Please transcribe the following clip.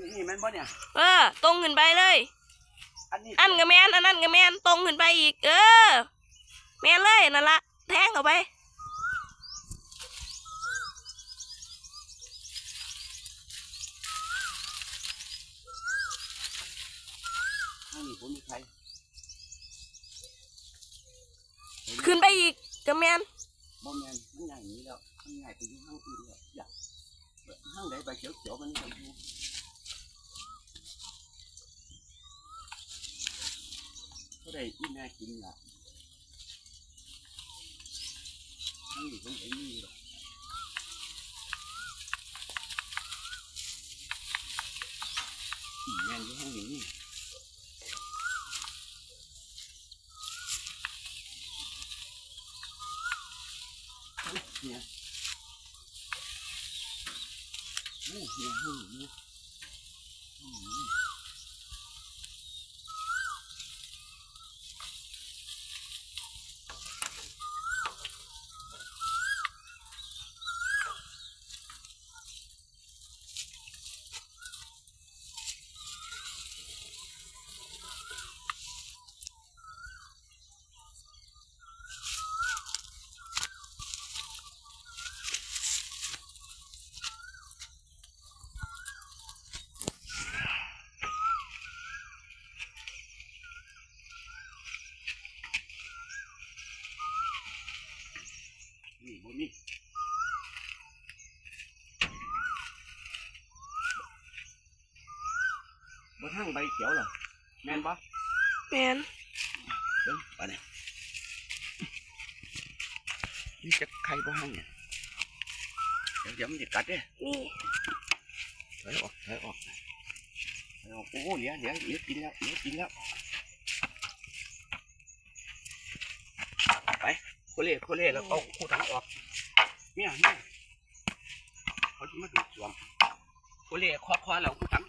นี่นี่แมันบ่เนี่ย เออ ตรงขึ้นไปเลย อันนี้อันก็แมนอันนั้นก็แมนตรงขึ้นไปอีก เออ แมนเลยนั่นละแทงเข้าไปอันนี้ผมมีใครขึ้นไปอีกก็แมนบ่แมนมันใหญ่อย่างนี้แล้วมันใหญ่ไปอยู่ห้างอื่นแล้วอยากห้างไหนใบเขียวเขียวๆมันก็อยู่ ได้อีแม่กินละห้างนี้ผมไอ้นี่หรอกแม่ยู่ห้างนี้เนี่ยโอ้เนี่ยห้องเนี่ ยอืมนี่บ่มีบ่ทั้งใบเขียวเหรอแม่นบ่แมนเบิ่งไปเนี่ยนี่จะใครบ่ห้างเนี่ยเดี๋ยวเดี๋ยวมันจะกัดเด้นี่ถอยออกถอยออกถอยออกโอ้เหลือเหลือเหลือกินแล้วเหลือกินแล้วไปโคเล่โคเล่แล้วเอาคู่ถังออก เนี่ยเนี่ยเขาจะมาดูดสวมโอเล่คว้าควาแล้วคู่ถัง